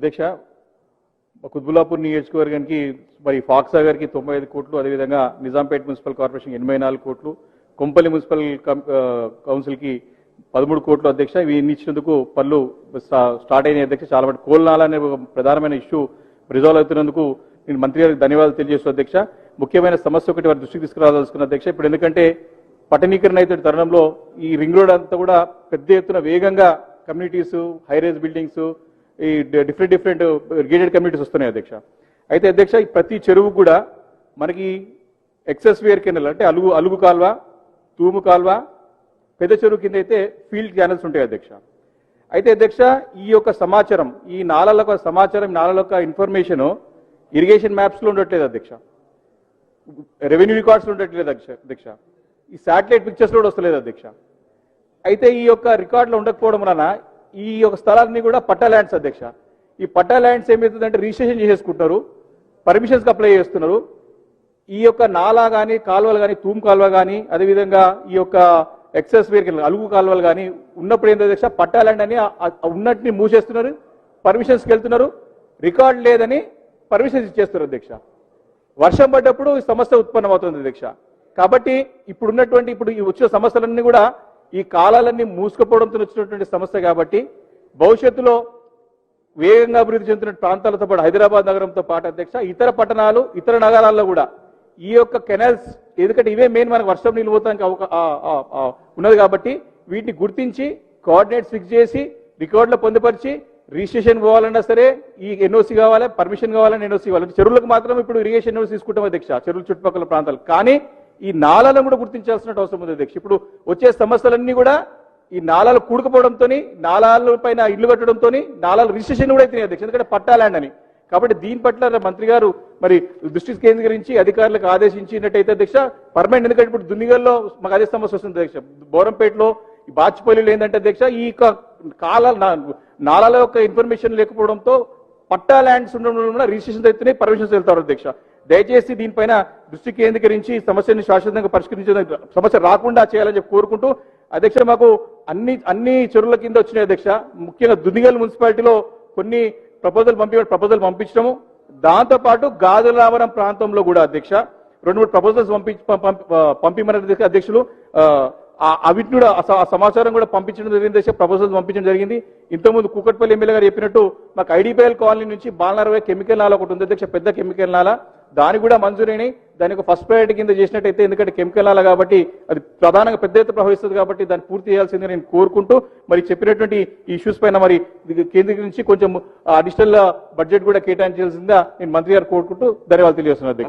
అధ్యక్ష కుత్బుల్లాపూర్ నియోజకవర్గానికి మరి ఫాక్సాగర్కి తొంభై ఐదు కోట్లు అదేవిధంగా నిజాంపేట్ మున్సిపల్ కార్పొరేషన్ ఎనభై నాలుగు కోట్లు కొంపల్లి మున్సిపల్ కౌన్సిల్కి పదమూడు కోట్లు అధ్యక్ష ఇవి ఇచ్చినందుకు పనులు స్టార్ట్ అయిన అధ్యక్ష. చాలా మటు కోల్నాల అనే ఒక ప్రధానమైన ఇష్యూ రిజాల్వ్ అవుతున్నందుకు నేను మంత్రి గారికి ధన్యవాదాలు తెలియజేస్తూ అధ్యక్ష. ముఖ్యమైన సమస్య ఒకటి వారి దృష్టికి తీసుకురావాల్సుకున్న అధ్యక్ష ఇప్పుడు ఎందుకంటే పట్టణీకరణ అయితే తరుణంలో ఈ రింగ్ రోడ్ అంతా కూడా పెద్ద ఎత్తున వేగంగా కమ్యూనిటీస్ హైరేజ్ బిల్డింగ్స్ ఈ డిఫరెంట్ డిఫరెంట్ గేటెడ్ కమ్యూనిటీస్ వస్తున్నాయి అధ్యక్ష. అయితే అధ్యక్ష ఈ ప్రతి చెరువు కూడా మనకి ఎక్సెస్ వేర్ కెనల్ అంటే అలుగు అలుగు కాల్వ తూము కాల్వ పెద్ద చెరువు కింద అయితే ఫీల్డ్ ఛానల్స్ ఉంటాయి అధ్యక్ష. అయితే అధ్యక్ష ఈ యొక్క సమాచారం ఈ నాళాల యొక్క సమాచారం ఈ నాళాల యొక్క ఇన్ఫర్మేషన్ ఇరిగేషన్ మ్యాప్స్లో ఉండట్లేదు అధ్యక్ష. రెవెన్యూ రికార్డ్స్లో ఉండట్లేదు అధ్యక్ష అధ్యక్ష. ఈ శాటిలైట్ పిక్చర్స్ కూడా వస్తలేదు అధ్యక్ష. అయితే ఈ యొక్క రికార్డులో ఉండకపోవడం వలన ఈ యొక్క స్థలాన్ని కూడా పట్టా ల్యాండ్స్ అధ్యక్ష. ఈ పట్టా ల్యాండ్స్ ఏమవుతుందంటే రిజిస్ట్రేషన్ చేసేసుకుంటున్నారు. పర్మిషన్స్కి అప్లై చేస్తున్నారు. ఈ యొక్క నాలా కానీ కాలువలు కానీ తూము కాలువ కానీ అదేవిధంగా ఈ యొక్క ఎక్సెస్ వేర్ అలుగు కాలువలు కానీ ఉన్నప్పుడు ఏంటో అధ్యక్ష? పట్టా ల్యాండ్ అని ఉన్నట్ని ఉన్నటిని మూసేస్తున్నారు. పర్మిషన్స్కి వెళ్తున్నారు. రికార్డ్ లేదని పర్మిషన్స్ ఇచ్చేస్తున్నారు అధ్యక్ష. వర్షం పడ్డప్పుడు ఈ సమస్య ఉత్పన్నమవుతుంది అధ్యక్ష. కాబట్టి ఇప్పుడున్నటువంటి ఇప్పుడు ఈ వచ్చే సమస్యలన్నీ కూడా ఈ కాలాలన్నీ మూసుకుపోవడంతో వచ్చినటువంటి సమస్య కాబట్టి భవిష్యత్తులో వేగంగా అభివృద్ధి చెందుతున్న ప్రాంతాలతో పాటు హైదరాబాద్ నగరంతో పాటు అధ్యక్ష ఇతర పట్టణాలు ఇతర నగరాల్లో కూడా ఈ యొక్క కెనాల్స్ ఎందుకంటే ఇవే మెయిన్ మనకు వర్షం నీళ్ళు పోతానికి ఉన్నది కాబట్టి వీటిని గుర్తించి కోఆర్డినేట్స్ ఫిక్స్ చేసి రికార్డులు పొందుపరిచి రిజిస్ట్రేషన్ పోవాలన్నా సరే ఈ ఎన్ఓసి కావాలి పర్మిషన్ కావాలని ఎన్ఓసి కావాలి చెరువులకు మాత్రం ఇప్పుడు ఇరిగేషన్ ఎన్ఓసి తీసుకుంటాం అధ్యక్ష చెరువుల చుట్టుపక్కల ప్రాంతాలు. కానీ ఈ నాళాలను కూడా గుర్తించాల్సిన అవసరం ఉంది అధ్యక్ష. ఇప్పుడు వచ్చే సమస్యలన్నీ కూడా ఈ నాళాలు కూడుకుపోవడంతో నాళాల పైన ఇల్లు కట్టడంతో నాళాల రిజిస్ట్రేషన్ కూడా అవుతున్నాయి అధ్యక్ష. ఎందుకంటే పట్టా ల్యాండ్ అని. కాబట్టి దీని పట్ల మంత్రి గారు మరి దృష్టి కేంద్రీకరించి అధికారులకు ఆదేశించినట్టయితే అధ్యక్ష పర్మనెంట్. ఎందుకంటే ఇప్పుడు దున్నిగల్లో మాకు అదే సమస్య వస్తుంది అధ్యక్ష. బోరంపేటలో బాచిపల్లిలో ఏంటంటే అధ్యక్ష ఈ కాలాల కాల నాళాల యొక్క ఇన్ఫర్మేషన్ లేకపోవడంతో పట్టా ల్యాండ్స్ ఉండడం వల్ల రిజిస్ట్రేషన్ అవుతున్నాయి పర్మిషన్స్ వెళ్తారు అధ్యక్ష. దయచేసి దీనిపైన దృష్టి కేంద్రీకరించి సమస్యను శాశ్వతంగా పరిష్కరించే సమస్య రాకుండా చేయాలని చెప్పి కోరుకుంటూ అధ్యక్ష మాకు అన్ని అన్ని చెరువుల కింద వచ్చినాయి అధ్యక్ష. ముఖ్యంగా దునిగల్ మున్సిపాలిటీలో కొన్ని ప్రపోజల్ పంపి ప్రపోజల్ పంపించడము దాంతోపాటు గాజులావరం ప్రాంతంలో కూడా అధ్యక్ష రెండు మూడు ప్రపోజల్స్ పంపి పంపిమని అధ్యక్షులు. ఆ, అవిటిని కూడా సమాచారం కూడా పంపించడం జరిగింది అధ్యక్ష. ప్రపోజల్స్ పంపించడం జరిగింది. ఇంతకుముందు కూకట్పల్లి ఎమ్మెల్యే గారు చెప్పినట్టు మాకు ఐడిపిఎల్ కాలనీ నుంచి బాలనరవై కెమికల్ నాల ఒకటి ఉంది అధ్యక్ష పెద్ద కెమికల్ నాల. దాని కూడా మంజూరీని దాని యొక్క ఫస్ట్ ప్రయారిటీ కింద చేసినట్టయితే ఎందుకంటే కెమికల్ కాబట్టి అది ప్రధానంగా పెద్ద ఎత్తున ప్రవహిస్తుంది కాబట్టి దాన్ని పూర్తి చేయాల్సింది నేను కోరుకుంటూ మరి చెప్పినటువంటి ఇష్యూస్ పైన మరి కేంద్రీకరించి కొంచెం అడిషనల్ బడ్జెట్ కూడా కేటాయించాల్సిందిగా నేను మంత్రి గారు కోరుకుంటూ ధన్యవాదాలు తెలియజేస్తున్నాను అధ్యక్ష.